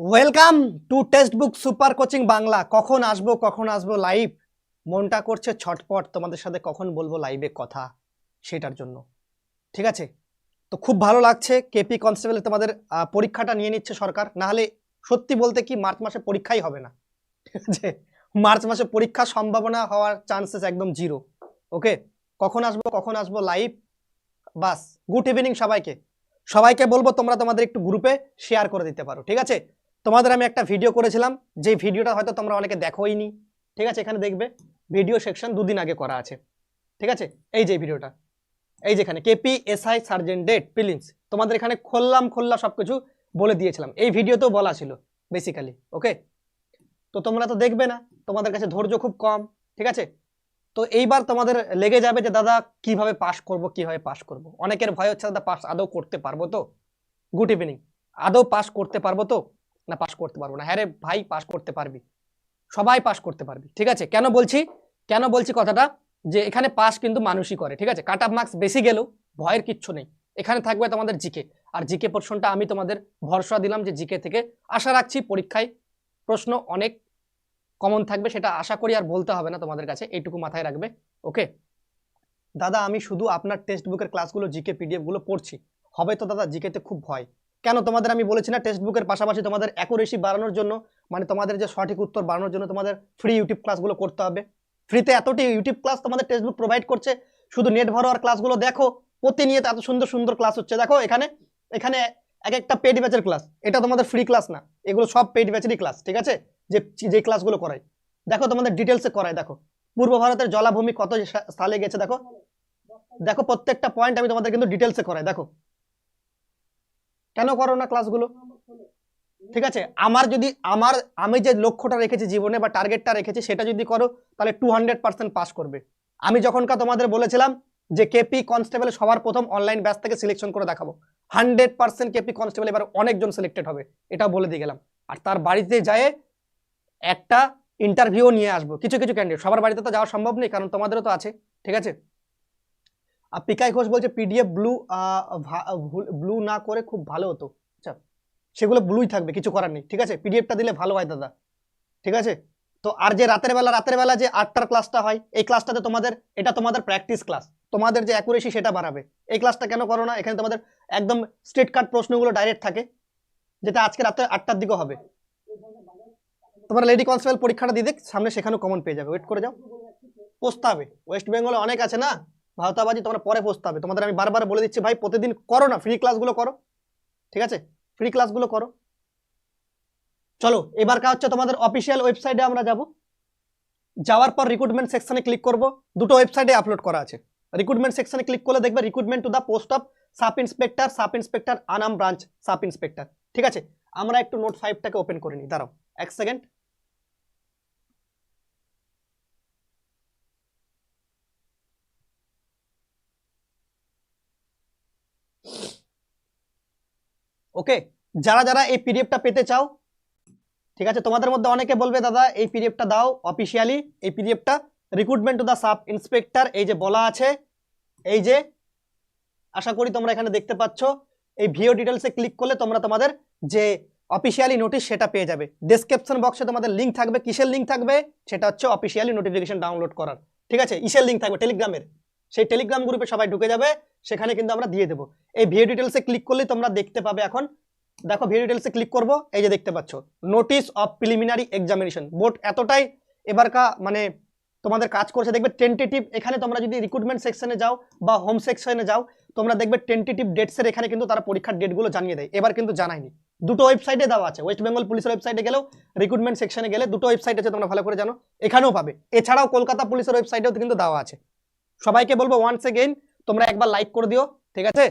Welcome to textbook super coaching Bangla কখন আসব কখন আসব লাইভ মনটা করছে ছটপট, তোমাদের সাথে কখন বলব লাইভে কথা সেটার জন্য। ঠিক আছে? তো খুব ভালো লাগছে। কেপি কনস্টেবলে তোমাদের পরীক্ষাটা নিয়ে নিচ্ছে সরকার। নাহলে সত্যি বলতে কি মার্চ মাসে পরীক্ষাই হবে না। ঠিক আছে মার্চ মাসে পরীক্ষার সম্ভাবনা হওয়ার চান্সেস একদম জিরো ওকে কখন আসব কখন আসব লাইভ বাস গুড ইভিনিং সবাইকে। সবাইকে বলব তোমরা তোমাদের একটু গ্রুপে শেয়ার করে দিতে পারো। ঠিক আছে? তোমাদের আমি একটা ভিডিও করেছিলাম যে ভিডিওটা হয়তো তোমরা অনেকে দেখোই নি ঠিক আছে, এখানে দেখবে ভিডিও সেকশন দুদিন আগে করা আছে। ঠিক আছে? এই যে ভিডিওটা এই যেখানে কেপি এসআই সার্জেন্ট ডেট পিলিংস তোমাদের এখানে খুললাম, খুললা সব কিছু বলে দিয়েছিলাম। এই ভিডিওতেও বলা ছিল বেসিক্যালি ওকে তো তোমরা তো দেখবে না, তোমাদের কাছে ধৈর্য খুব কম, ঠিক আছে? তো এইবার তোমাদের লেগে যাবে যে, দাদা, কীভাবে পাস করব, কীভাবে পাস করব? অনেকের ভয় হচ্ছে, দাদা পাস আদৌ করতে পারব তো? গুড ইভিনিং আদৌ পাস করতে পারব তো? না পাস করতে পারব না। হ্যাঁ রে ভাই পাস করতে পারবি। সবাই পাস করতে পারবি। ঠিক আছে? কেন বলছি? কেন বলছি কথাটা? যে এখানে পাস কিন্তু মানুষই করে। ঠিক আছে? কাট অফ মার্কস বেশি গেলেও ভয়ের কিচ্ছু নেই। এখানে থাকবে তোমাদের জিকে আর জিকে পোর্শনটা আমি তোমাদের ভরসা দিলাম যে জিকে থেকে আশা রাখছি পরীক্ষায় প্রশ্ন অনেক কমন থাকবে, সেটা আশা করি আর বলতে হবে না তোমাদের কাছে। এইটুকু মাথায় রাখবে। ওকে দাদা, আমি শুধু আপনার টেক্সট বুকের ক্লাসগুলো জিকে পিডিএফগুলো পড়ছি। হবে তো দাদা জিকেতে খুব ভয়। কেন তোমাদের আমি বলেছি না টেক্সট বুকের পাশাপাশি তোমাদের অ্যাকুরেসি বাড়ানোর জন্য? মানে তোমাদের যে সঠিক উত্তর বাড়ানোর জন্য তোমাদের ফ্রি ইউটিউব ক্লাসগুলো করতে হবে। ফ্রিতে এতটি ইউটিউব ক্লাস তোমাদের টেক্সট বুক প্রোভাইড করছে, শুধু নেট ভরোয়ার ক্লাসগুলো দেখো, প্রতিনিয়ত এত সুন্দর সুন্দর ক্লাস হচ্ছে। দেখো, এখানে এখানে এক একটা পেড ব্যাচের ক্লাস এটা তোমাদের ফ্রি ক্লাস না। এগুলো সব পেড ব্যাচেরই ক্লাস ঠিক আছে? যে যে ক্লাসগুলো করাই দেখো, তোমাদের ডিটেলসে করায়, দেখো। পূর্ব ভারতের জলাভূমি কত সালে গেছে, দেখো? দেখো, প্রত্যেকটা পয়েন্ট আমি তোমাদের কিন্তু ডিটেলসে করাই, দেখো। কেন করো না ক্লাসগুলো ঠিক আছে, আমার যদি, আমার, আমি যে লক্ষ্যটা রেখেছি জীবনে বা টার্গেটটা রেখেছি, সেটা যদি করো, তাহলে টু হান্ড্রেড পার্সেন্ট পাস করবে। আমি যখনকার তোমাদের বলেছিলাম যে কেপি কনস্টেবল সবার প্রথম অনলাইন ব্যাচ থেকে সিলেকশন করে দেখাবো হান্ড্রেড পার্সেন্ট কেপি কনস্টেবল এবার অনেকজন সিলেক্টেড হবে, এটা বলে দিয়ে গেলাম। আর তার বাড়িতে যায় একটা ইন্টারভিউ নিয়ে আসব, কিছু কিছু ক্যান্ডিডেট সবার বাড়িতে তো যাওয়া সম্ভব নেই, কারণ তোমাদেরও তো আছে, ঠিক আছে? পিকাই ঘোষ বলছে পিডিএফ ব্লু ব্লু না করে খুব ভালো হতো। আচ্ছা সেগুলো ব্লুই থাকবে, কিছু করার নেই, ঠিক আছে? পিডিএফটা দিলে ভালো হয় দাদা, ঠিক আছে? তো আর যে রাতের বেলা রাতের বেলা যে আটটার ক্লাসটা হয়, এই ক্লাসটাতে তোমাদের, এটা তোমাদের প্র্যাকটিস ক্লাস তোমাদের যে অ্যাকুরেসি সেটা বাড়াবে। এই ক্লাসটা কেন করো না? এখানে তোমাদের একদম স্ট্রেট কাট প্রশ্নগুলো ডাইরেক্ট থাকে, যেটা আজকে রাতে আটটার দিকে হবে। তোমার লেডি কনস্টেবল পরীক্ষাটা দিয়ে দেখ, সামনে সেখানেও কমন পেয়ে যাবে। ওয়েট করে যাও। প্রস্তাবে ওয়েস্ট বেঙ্গলে অনেক আছে না? ভারতাবাজি তোমরা পরে প্রস্তাবে তোমাদের আমি বারবার বলে দিচ্ছি, ভাই, প্রতিদিন করো না ফ্রি ক্লাসগুলো করো। ঠিক আছে? ফ্রি ক্লাসগুলো করো। চলো এবার কা হচ্ছে তোমাদের অফিসিয়াল ওয়েবসাইটে আমরা যাব। যাওয়ার পর রিক্রুটমেন্ট সেকশনে ক্লিক করব। দুটো ওয়েবসাইটে আপলোড করা আছে। রিক্রুটমেন্ট সেকশনে ক্লিক করলে দেখবে recruitment to the post of sub inspector sub inspector Anam branch sub inspector ঠিক আছে? আমরা একটু নোট ফাইভটাকে ওপেন করে নিই। দাঁড়াও, এক সেকেন্ড ওকে, যারা যারা এই পিডিএফটা পেতে চাও, ঠিক আছে, তোমাদের মধ্যে অনেকে বলবে, দাদা, এই পিডিএফটা দাও অফিসিয়ালি এই পিডিএফটা recruitment to the sub inspector এই যে বলা আছে, এই যে, আশা করি তোমরা এখানে দেখতে পাচ্ছ, এই ভিও ডিটেলসে ক্লিক করলে তোমরা তোমাদের যে অফিসিয়ালি নোটিশ সেটা পেয়ে যাবে। ডেসক্রিপশন বক্সে তোমাদের লিঙ্ক থাকবে, কিসের লিঙ্ক থাকবে? সেটা হচ্ছে অফিসিয়ালি নোটিফিকেশন ডাউনলোড করার। ঠিক আছে, ইসের লিঙ্ক থাকবে টেলিগ্রামের সেই টেলিগ্রাম গ্রুপে সবাই ঢুকে যাবে, সেখানে কিন্তু আমরা দিয়ে দেবো। এই ভিও ডিটেলসে ক্লিক করলে তোমরা দেখতে পাবে এখন। দেখো ভিও ডিটেলসে ক্লিক করব, এই যে দেখতে পাচ্ছ। Notice of preliminary examination board এতটাই এবারকা মানে তোমাদের কাজ করছে। দেখবে টেন্টেটিভ এখানে তোমরা যদি রিক্রুটমেন্ট সেকশনে যাও বা হোম সেকশনে যাও, তোমরা দেখবে টেন্টেটিভ ডেটসের এখানে কিন্তু তারা পরীক্ষার ডেটগুলো জানিয়ে দেয়। এবার কিন্তু জানায়নি। দুটো ওয়েবসাইটে দেওয়া আছে। ওয়েস্ট বেঙ্গল পুলিশের ওয়েবসাইটে গেলেও রিক্রুটমেন্ট সেকশনে গেলে দুটো ওয়েবসাইট আছে তোমরা ভালো করে জানো। এখানেও পাবে। এছাড়াও কলকাতা পুলিশের ওয়েবসাইটেও কিন্তু দেওয়া আছে। সবাইকে বলব ওয়ান্স এগেইন তোমরা একবার লাইক করে দিও, ঠিক আছে?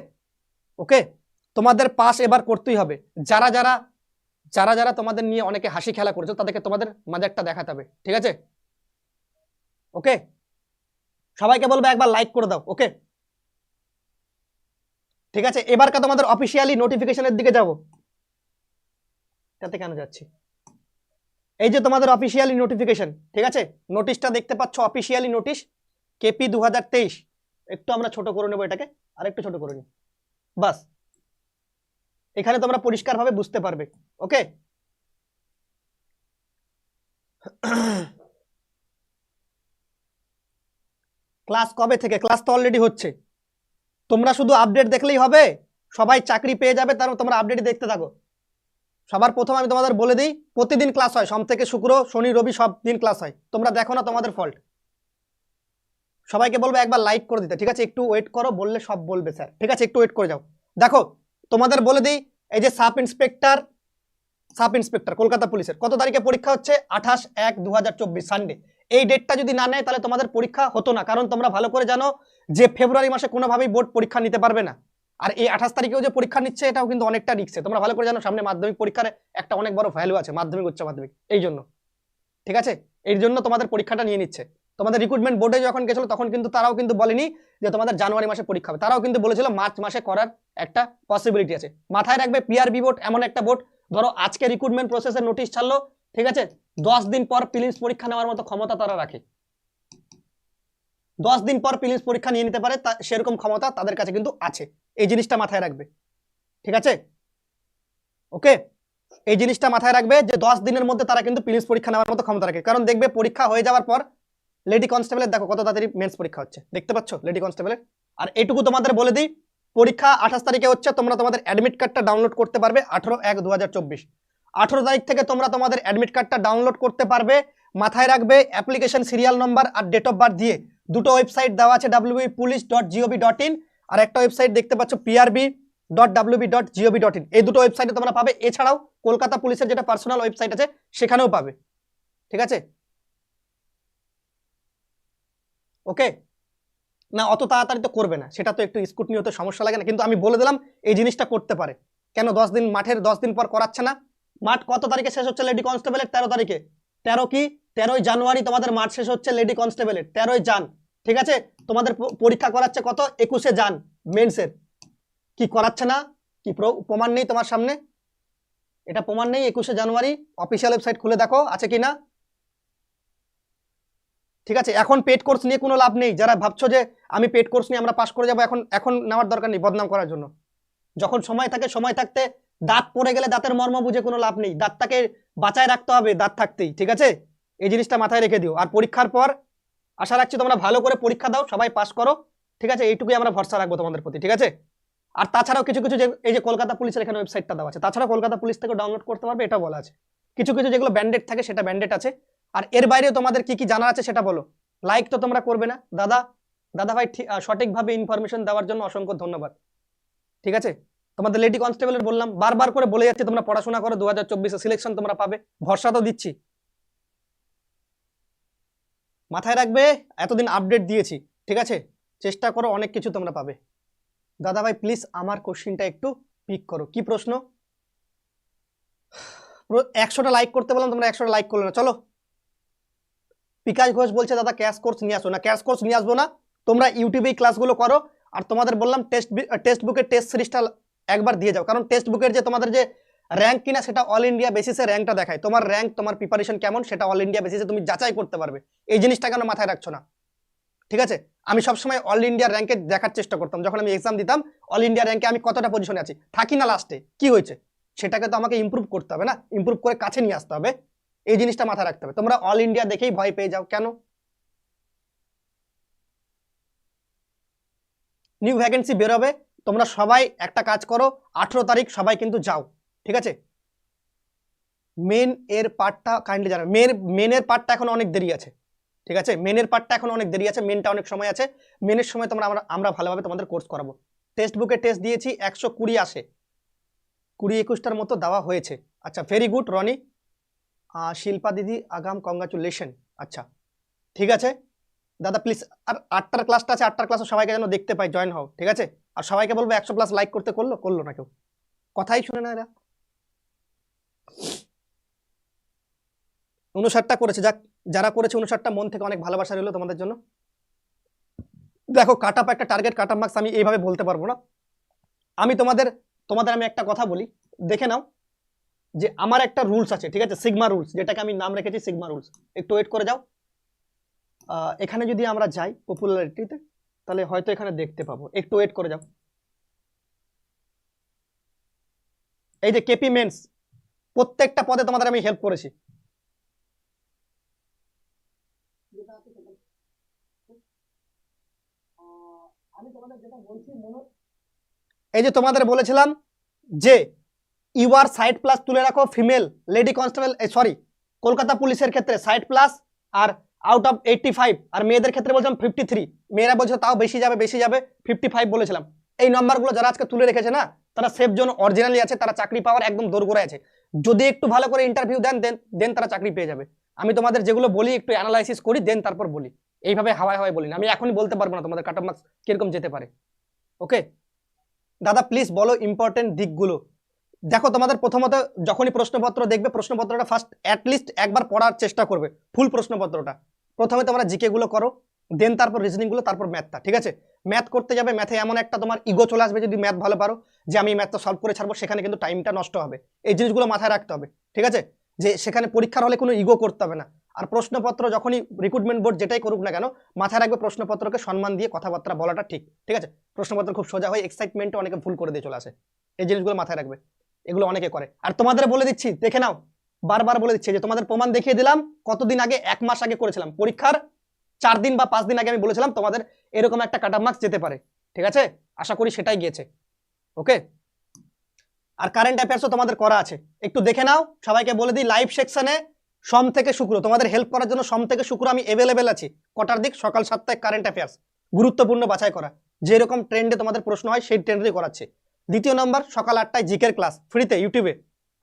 ওকে তোমাদের পাস এবার করতেই হবে। যারা যারা যারা যারা তোমাদের নিয়ে অনেকে হাসি খেলা করেছ, তাদেরকে তোমাদের মাজাকটা দেখাতে হবে, ঠিক আছে? ওকে সবাইকে বলব একবার লাইক করে দাও ওকে ঠিক আছে? এবারকার তোমাদের অফিসিয়ালি নোটিফিকেশনের দিকে যাব। তাতে কেন যাচ্ছি? এই যে তোমাদের অফিসিয়ালি নোটিফিকেশন ঠিক আছে? নোটিশটা দেখতে পাচ্ছ অফিসিয়ালি নোটিশ কেপি দু হাজার তেইশ। একটু আমরা ছোট করে নেব এটাকে, আর একটু ছোট করে নিই। বাস। এখানে তোমরা পরিষ্কারভাবে বুঝতে পারবে, ওকে? ক্লাস কবে থেকে? ক্লাস তো অলরেডি হচ্ছে। তোমরা শুধু আপডেট দেখলেই হবে, সবাই চাকরি পেয়ে যাবে তার তোমরা আপডেট দেখতে থাকো। সবার প্রথম আমি তোমাদের বলে দিই, প্রতিদিন ক্লাস হয়, সোম থেকে শুক্র, শনি, রবি সব দিন ক্লাস হয়। তোমরা দেখো না তোমাদের ফল্ট সবাইকে বলব একবার লাইক করে দিতে। ঠিক আছে, একটু ওয়েট করো, বললে সব বলবে স্যার ঠিক আছে, একটু ওয়েট করে যাও। দেখো, তোমাদের বলে দিই, এই যে sub inspector sub inspector Kolkata পুলিশের, কত তারিখে পরীক্ষা হচ্ছে? আঠাশ এক দু সানডে এই ডেটটা যদি না নেয়, তাহলে তোমাদের পরীক্ষা হতো না। কারণ তোমরা ভালো করে জানো যে ফেব্রুয়ারি মাসে কোনোভাবেই বোর্ড পরীক্ষা নিতে পারবে না। আর এই আঠাশ তারিখেও যে পরীক্ষা নিচ্ছে, এটাও কিন্তু অনেকটা রিক্সে তোমরা ভালো করে জানো, সামনে মাধ্যমিক পরীক্ষার একটা অনেক বড় ভ্যালু আছে, মাধ্যমিক, উচ্চ মাধ্যমিক। এই জন্য। ঠিক আছে? এর জন্য তোমাদের পরীক্ষাটা নিয়ে নিচ্ছে। তোমাদের রিক্রুটমেন্ট বোর্ডে যখন গেছিল, তখন কিন্তু তারাও কিন্তু বলেনি যে তোমাদের জানুয়ারি মাসে পরীক্ষা হবে। তারাও কিন্তু বলেছিল মার্চ মাসে করার একটা পসিবিলিটি আছে। মাথায় রাখবে পিআরবি বোর্ড এমন একটা বোর্ড ধরো, আজকে রিক্রুটমেন্ট প্রসেসের নোটিশ ছাড়লো, ঠিক আছে? দশ দিন পর প্রিলিমস পরীক্ষা নেওয়ার মতো ক্ষমতা তারা রাখে। দশ দিন পর প্রিলিমস পরীক্ষা নিয়ে নিতে পারে সেরকম ক্ষমতা তাদের কাছে কিন্তু আছে। এই জিনিসটা মাথায় রাখবে। ঠিক আছে? ওকে এই জিনিসটা মাথায় রাখবে যে দশ দিনের মধ্যে তারা কিন্তু প্রিলিমস পরীক্ষা নেওয়ার মতো ক্ষমতা রাখে। কারণ দেখবে পরীক্ষা হয়ে যাওয়ার পর লেডি কনস্টেবলের দেখো কত তাড়াতাড়ি মেন্স পরীক্ষা হচ্ছে। দেখতে পাচ্ছ লেডি কনস্টেবলের আর এটুকু তোমাদের বলে দিই, পরীক্ষা আঠাশ তারিখে হচ্ছে, তোমরা তোমাদের অ্যাডমিট কার্ডটা ডাউনলোড করতে পারবে আঠেরো এক দু হাজার চব্বিশ। আঠেরো তারিখ থেকে তোমরা তোমাদের অ্যাডমিট কার্ডটা ডাউনলোড করতে পারবে, মাথায় রাখবে অ্যাপ্লিকেশন সিরিয়াল নম্বর আর ডেট অফ বার্থ দিয়ে। দুটো ওয়েবসাইট দেওয়া আছে WB police dot GOB dot in আর একটা ওয়েবসাইট দেখতে পাচ্ছ PRB dot WB dot GOB dot in এই দুটো ওয়েবসাইটে তোমরা পাবে। এছাড়াও কলকাতা পুলিশের যেটা পার্সোনাল ওয়েবসাইট আছে, সেখানেও পাবে। ঠিক আছে? ওকে? না, অত তাড়াতাড়ি তো করবে না। সেটা তো একটু স্কুটনি হতে সমস্যা লাগে না। কিন্তু আমি বলে দিলাম, এই জিনিসটা করতে পারে। কেন দশ দিন, মাঠের দশ দিন পর করাচ্ছে না? মাঠ কত তারিখে শেষ হচ্ছে লেডি কনস্টেবলের তেরো তারিখে। তেরো কি? তেরোই জানুয়ারি তোমাদের মাঠ শেষ হচ্ছে লেডি কনস্টেবলের তেরোই জান। ঠিক আছে? তোমাদের পরীক্ষা করাচ্ছে কত? একুশে জান, মেন্সের। কি করাচ্ছে না? কি প্র- প্রমাণ নেই তোমার সামনে? এটা প্রমাণ নেই, একুশে জানুয়ারি। অফিসিয়াল ওয়েবসাইট খুলে দেখো, আছে কি না ঠিক আছে? এখন পেড কোর্স নিয়ে কোনো লাভ নেই। যারা ভাবছ যে আমি পেড কোর্স নিয়ে আমরা পাশ করে যাব, এখন এখন নেওয়ার দরকার নেই বদনাম করার জন্য। যখন সময় থাকে, সময় থাকতে দাঁত পড়ে গেলে দাঁতের মর্ম বুঝে কোনো লাভ নেই। দাঁতটাকে বাঁচায় রাখতে হবে দাঁত থাকতেই, ঠিক আছে? এই জিনিসটা মাথায় রেখে দিও। আর পরীক্ষার পর আশা রাখছি তোমরা ভালো করে পরীক্ষা দাও, সবাই পাস করো, ঠিক আছে? এইটুকুই আমরা ভরসা রাখব তোমাদের প্রতি, ঠিক আছে? আর তাছাড়াও কিছু কিছু যে, এই যে কলকাতা পুলিশের এখানে ওয়েবসাইটটা দেওয়া আছে তাছাড়া কলকাতা পুলিশ থেকে ডাউনলোড করতে পারবে, এটা বলা আছে। কিছু কিছু যেগুলো ব্যান্ডেড থাকে, সেটা ব্যান্ডেড আছে। আর এর বাইরেও তোমাদের কি কি জানার আছে সেটা বলো। লাইক তো তোমরা করবে না। দাদা দাদা ভাই সঠিকভাবে ইনফরমেশন দেওয়ার জন্য অসংখ্য ধন্যবাদ। ঠিক আছে? তোমাদের লেডি কনস্টেবলের বললাম, বারবার করে বলে যাচ্ছি, তোমরা পড়াশোনা করো দু হাজার সিলেকশন তোমরা পাবে। ভরসা তো দিচ্ছি। মাথায় রাখবে, এতদিন আপডেট দিয়েছি। ঠিক আছে? চেষ্টা করো, অনেক কিছু তোমরা পাবে। দাদা ভাই প্লিজ আমার কোশ্চিনটা একটু পিক করো। কি প্রশ্ন? একশোটা লাইক করতে বললাম, তোমরা একশোটা লাইক করলে না। চলো বিকাশ ঘোষ বলছে, দাদা ক্যাশ কোর্স নিয়ে আসো। না ক্যাশ কোর্স নিয়ে আসব না। তোমরা ইউটিউবেই ক্লাসগুলো করো। আর তোমাদের বললাম টেস্ট টেক্সট বুকের টেস্ট সিরিজটা একবার দিয়ে যাও। কারণ টেক্সট বুকের যে তোমাদের যে র্যাঙ্ক কিনা, সেটা অল ইন্ডিয়া বেসিসে র্যাঙ্কটা দেখায়। তোমার র্যাঙ্ক তোমার প্রিপারেশন কেমন, সেটা অল ইন্ডিয়া বেসিসে তুমি যাচাই করতে পারবে। এই জিনিসটা কেন মাথায় রাখছো না? ঠিক আছে? আমি সবসময় অল ইন্ডিয়া র্যাঙ্কে দেখার চেষ্টা করতাম। যখন আমি এক্সাম দিতাম অল ইন্ডিয়া র্যাঙ্কে আমি কতটা পজিশনে আছি? থাকি না লাস্টে কি হয়েছে? সেটাকে তো আমাকে ইমপ্রুভ করতে হবে না? ইমপ্রুভ করে কাছে নিয়ে আসতে হবে। এই জিনিসটা মাথায় রাখতে হবে। তোমরা অল ইন্ডিয়া দেখেই ভয় পেয়ে যাও। কেন? নিউ ভ্যাকেন্সি বেরোবে, তোমরা সবাই একটা কাজ করো, আঠেরো তারিখ সবাই কিন্তু যাও, ঠিক আছে? মেন এর পার্টটা কাইন্ডলি জানো মেন মেনের পার্টটা এখন অনেক দেরি আছে, ঠিক আছে? মেনের পার্টটা এখন অনেক দেরি আছে মেনটা অনেক সময় আছে। মেনের সময় তোমরা আমরা আমরা ভালোভাবে তোমাদের কোর্স করাবো। টেক্সট বুকে টেস্ট দিয়েছি, একশো কুড়ি আসে। কুড়ি একুশটার মতো দেওয়া হয়েছে। আচ্ছা ভেরি গুড রনি। শিল্পা দিদি, আগাম কংগ্রাচুলেশন আচ্ছা ঠিক আছে? দাদা প্লিজ আর আটটার ক্লাসটা আছে, আটটার ক্লাসও সবাইকে যেন দেখতে পাই জয়েন হও, ঠিক আছে? আর সবাইকে বলব, একশো প্লাস লাইক করতে করল করল না কেউ। কথাই শুনে না এরা। উনষাটটা করেছে, যাক, যারা করেছে উনষাটটা মন থেকে অনেক ভালোবাসা রইল তোমাদের জন্য। দেখো কাট আপ একটা টার্গেট কাট আপ মার্কস আমি এইভাবে বলতে পারব না। আমি তোমাদের তোমাদের আমি একটা কথা বলি, দেখে নাও। যে আমার একটা রুলস আছে, ঠিক আছে? সিগমা রুলস যেটাকে আমি নাম রেখেছি সিগমা রুলস একটু ওয়েট করে যাও। এখানে যদি আমরা যাই পপুলারিটিতে তাহলে হয়তো এখানে দেখতে পাবো। একটু ওয়েট করে যাও। এই যে কেপি মেন্স প্রত্যেকটা পদে তোমাদের আমি হেল্প করেছি। এই যে তোমাদের বলেছিলাম যে ইউআর সাইড প্লাস তুলে রাখো female lady constable sorry Kolkata পুলিশের ক্ষেত্রে সাইড প্লাস আর আউট অফ এইটটি ফাইভ আর মেয়েদের ক্ষেত্রে বলছিলাম ফিফটি থ্রি মেয়েরা বলছে তাও বেশি যাবে বেশি যাবে ফিফটি ফাইভ বলেছিলাম। এই নাম্বারগুলো যারা আজকে তুলে রেখেছে না, তারা সেফ জোন অরিজিনালি আছে, তারা চাকরি পাওয়ার একদম দোরগোড়ায় আছে। যদি একটু ভালো করে ইন্টারভিউ দেন দেন দেন তারা চাকরি পেয়ে যাবে। আমি তোমাদের যেগুলো বলি, একটু অ্যানালাইসিস করি, দেন তারপর বলি। এইভাবে হাওয়ায় হাওয়ায় বলি না। আমি এখনই বলতে পারব না তোমাদের কাট অফ মার্কস কীরকম যেতে পারে। ওকে দাদা প্লিজ বলো ইম্পর্টেন্ট দিকগুলো। দেখো, তোমাদের প্রথমত যখনই প্রশ্নপত্র দেখবে, প্রশ্নপত্রটা ফার্স্ট অ্যাটলিস্ট একবার পড়ার চেষ্টা করবে, ফুল প্রশ্নপত্রটা। প্রথমে তোমরা জিকে গুলো করো দেন তারপর রিজনিংগুলো, তারপর ম্যাথটা ঠিক আছে? ম্যাথ করতে যাবে ম্যাথে এমন একটা তোমার ইগো চলে আসবে, যদি ম্যাথ ভালো পারো, যে আমি ম্যাথটা সলভ করে ছাড়বো, সেখানে কিন্তু টাইমটা নষ্ট হবে। এই জিনিসগুলো মাথায় রাখতে হবে, ঠিক আছে? যে সেখানে পরীক্ষার হলে কোনো ইগো করতে হবে না। আর প্রশ্নপত্র যখনই রিক্রুটমেন্ট বোর্ড যেটাই করুক না কেন, মাথায় রাখবে প্রশ্নপত্রকে সম্মান দিয়ে কথাবার্তা বলাটা ঠিক ঠিক আছে? প্রশ্নপত্র খুব সোজা হয় এক্সাইটমেন্টে অনেকে ভুল করে দিয়ে চলে আসে। এই জিনিসগুলো মাথায় রাখবে। এগুলো অনেকে করে। আর তোমাদের বলে দিচ্ছি, দেখে নাও, বারবার বলে দিচ্ছি যে তোমাদের প্রমাণ দেখিয়ে দিলাম, কতদিন আগে? এক মাস আগে করেছিলাম। পরীক্ষার চার দিন বা পাঁচ দিন আগে আমি বলেছিলাম, তোমাদের এরকম একটা কাটা মার্কস যেতে পারে। ঠিক আছে? আশা করি সেটাই গিয়েছে। ওকে আর কারেন্ট অ্যাফেয়ার্সও তোমাদের করা আছে। একটু দেখে নাও, সবাইকে বলে দিই লাইভ সেকশনে সোম থেকে শুক্র, তোমাদের হেল্প করার জন্য সোম থেকে শুক্র আমি অ্যাভেলেবেল আছি। কটার দিক? সকাল সাতটায় কারেন্ট অ্যাফেয়ার্স গুরুত্বপূর্ণ বাছাই করা। যেরকম ট্রেন্ডে তোমাদের প্রশ্ন হয়, সেই ট্রেন্ডেই করাচ্ছে। দ্বিতীয় নম্বর, সকাল আটটায় জিকের ক্লাস, ফ্রিতে ইউটিউবে।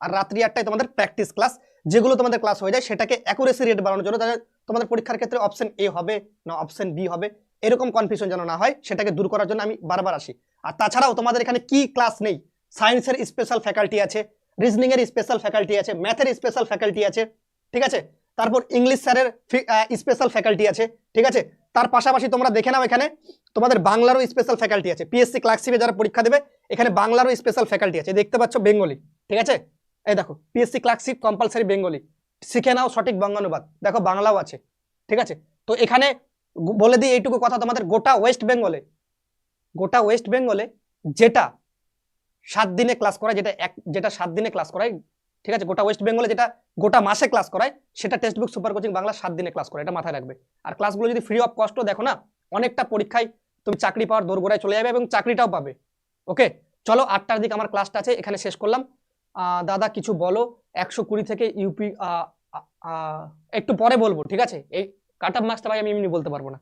আর রাত্রি আটটায় তোমাদের প্র্যাকটিস ক্লাস, যেগুলো তোমাদের ক্লাস হয়ে যায় সেটাকে অ্যাকুরেসি রেট বাড়ানোর জন্য। তোমাদের পরীক্ষার ক্ষেত্রে অপশন এ হবে না অপশন বি হবে। এরকম কনফিউশন যেন না হয়, সেটাকে দূর করার জন্য আমি বারবার আসি। আর তাছাড়াও তোমাদের এখানে কি ক্লাস নেই? সায়েন্সের স্পেশাল ফ্যাকাল্টি আছে রিজনিং এর স্পেশাল ফ্যাকাল্টি আছে ম্যাথের স্পেশাল ফ্যাকাল্টি আছে, ঠিক আছে? তারপর ইংলিশ স্যারের স্পেশাল ফ্যাকাল্টি আছে, ঠিক আছে? তার পাশাপাশি তোমরা দেখে নাও এখানে, তোমাদের বাংলারও স্পেশাল ফ্যাকাল্টি আছে। পিএসসি ক্লার্কশিপে যারা পরীক্ষা দেবে এখানে বাংলারও স্পেশাল ফ্যাকাল্টি আছে। দেখতে পাচ্ছ বেঙ্গলি, ঠিক আছে? এই দেখো পিএসসি ক্লার্কশিপ কম্পালসারি বেঙ্গলি। শিখে নাও সঠিক বঙ্গানুবাদ। দেখো বাংলাও আছে, ঠিক আছে? তো এখানে বলে দিই এইটুকু কথা তোমাদের, গোটা ওয়েস্ট বেঙ্গলে গোটা ওয়েস্ট বেঙ্গলে যেটা সাত দিনে ক্লাস করায়, যেটা এক, যেটা সাত দিনে ক্লাস করায়, ঠিক আছে? গোটা ওয়েস্ট বেঙ্গলে যেটা গোটা মাসে ক্লাস করায়, সেটা text book super coaching Bangla সাত দিনে ক্লাস করে এটা মাথায় রাখবে। আর ক্লাসগুলো যদি ফ্রি অফ কস্ট দেখো না, অনেকটা পরীক্ষায় তুমি চাকরি পাওয়ার দোরগোড়ায় চলে যাবে এবং চাকরিটাও পাবে। ওকে, চলো আটটার দিকে আমার ক্লাসটা আছে, এখানে শেষ করলাম। দাদা কিছু বলো, একশো কুড়ি থেকে ইউপি একটু পরে বলব, ঠিক আছে? এই কাট অফ মার্কসটা ভাই আমি এমনি বলতে পারব না।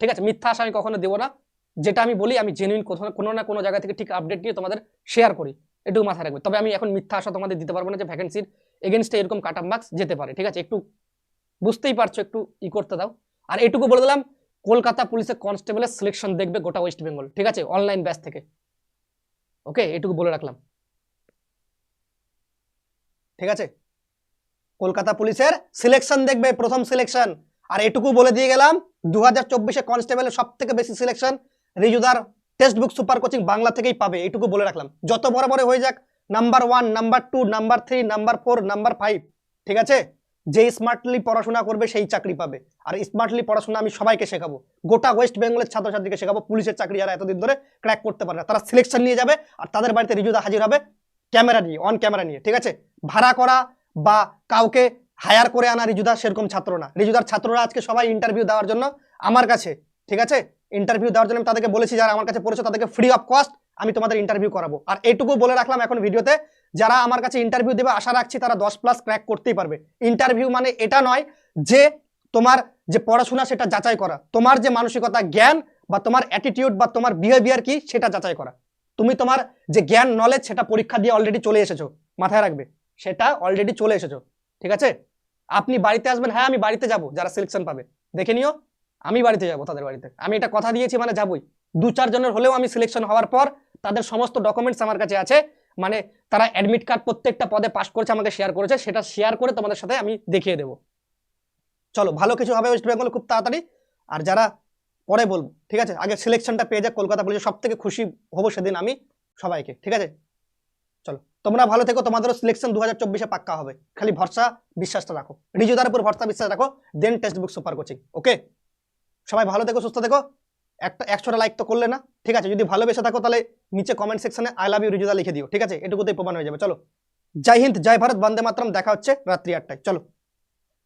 ঠিক আছে? মিথ্যা আশা আমি কখনো দেবো না। যেটা আমি বলি, আমি জেনুইন কোনো না কোনো জায়গা থেকে ঠিক আপডেট নিয়ে তোমাদের শেয়ার করি। এটুকু মাথায় রাখবে। তবে আমি এখন মিথ্যা আশা তোমাদের দিতে পারব না যে ভ্যাকেন্সির এগেনস্টে এরকম কাট অফ মার্কস যেতে পারে, ঠিক আছে? একটু বুঝতেই পারছ, একটু ই করতে দাও। আর এটুকু বলে দিলাম, কলকাতা পুলিশের কনস্টেবলের সিলেকশন দেখবে গোটা ওয়েস্ট বেঙ্গল ঠিক আছে? অনলাইন ব্যাচ থেকে। ওকে, এটুকু বলে রাখলাম। ঠিক আছে? কলকাতা পুলিশের সিলেকশন দেখবে, প্রথম সিলেকশন আর এটুকু বলে দিয়ে গেলাম দু হাজার চব্বিশে কনস্টেবলের সব থেকে বেশি selection রিজুদার text book super coaching Bangla থেকেই পাবে, এটুকু বলে রাখলাম। যত বড় বড় হয়ে যাক number one number two number three number four number five ঠিক আছে? যে স্মার্টলি পড়াশোনা করবে সেই চাকরি পাবে। আর স্মার্টলি পড়াশোনা আমি সবাইকে শেখাবো। গোটা ওয়েস্ট বেঙ্গলের ছাত্রছাত্রীকে শেখাবো। পুলিশের চাকরি যারা এতদিন ধরে ক্র্যাক করতে পারে না। তারা সিলেকশন নিয়ে যাবে আর তাদের বাড়িতে রিজুদা হাজির হবে ক্যামেরা নিয়ে অন ক্যামেরা নিয়ে, ঠিক আছে? ভাড়া করা বা কাউকে হায়ার করে আনা রিজুদা সেরকম ছাত্র না। রিজুদার ছাত্ররা আজকে সবাই ইন্টারভিউ দেওয়ার জন্য আমার কাছে, ঠিক আছে? ইন্টারভিউ দেওয়ার জন্য আমি তাদেরকে বলেছি, যারা আমার কাছে পড়েছে তাদেরকে ফ্রি অফ কস্ট আমি তোমাদের ইন্টারভিউ করাবো। আর এইটুকু বলে রাখলাম এখন ভিডিওতে যারা আমার কাছে ইন্টারভিউ দেবে, আশা রাখছি তারা দশ প্লাস ক্র্যাক করতেই পারবে। ইন্টারভিউ মানে এটা নয় যে তোমার যে পড়াশোনা সেটা যাচাই করা, তোমার যে মানসিকতা জ্ঞান বা তোমার অ্যাটিটিউড বা তোমার বিহেভিয়ার কি সেটা যাচাই করা। তুমি তোমার যে জ্ঞান নলেজ সেটা পরীক্ষা দিয়ে অলরেডি চলে এসেছ, মাথায় রাখবে, সেটা অলরেডি চলে এসেছ, ঠিক আছে? আপনি বাড়িতে আসবেন হ্যাঁ আমি বাড়িতে যাব, যারা সিলেকশন পাবে, দেখে নিও, আমি বাড়িতে যাব তাদের বাড়িতে। আমি এটা কথা দিয়েছি মানে যাবই। দু চারজনের হলেও আমি সিলেকশন হওয়ার পর তাদের সমস্ত ডকুমেন্টস আমার কাছে আছে মানে তারা অ্যাডমিট কার্ড প্রত্যেকটা পদে পাস করেছে, আমাকে শেয়ার করেছে, সেটা শেয়ার করে তোমাদের সাথে আমি দেখিয়ে দেবো। চলো, ভালো কিছু হবে ওয়েস্ট বেঙ্গল খুব তাড়াতাড়ি। আর যারা পরে বলব, ঠিক আছে? আগে সিলেকশনটা পেয়ে যাক, কলকাতা পুলিশের সব থেকে খুশি হব সেদিন আমি সবাইকে, ঠিক আছে? চলো, তোমরা ভালো থেকো, তোমাদেরও সিলেকশন দু হাজার চব্বিশে পাক্কা হবে। খালি ভরসা, বিশ্বাসটা রাখো। রিজুদার উপর ভরসা, বিশ্বাস রাখো then text book super coaching okay সবাই ভালো থেকো, সুস্থ থেকো। একটা, একশোটা লাইক তো করলে না? ঠিক আছে, যদি ভালোবেসে থাকো তাহলে নিচে কমেন্ট সেকশনে আই লাভ ইউ রিজুদা লিখে দিও, ঠিক আছে? এটুকুতেই প্রমাণ হয়ে যাবে, চলো। জয় হিন্দ, জয় ভারত, বন্দে মাতরম, দেখা হচ্ছে রাত্রি আটটায়, চলো।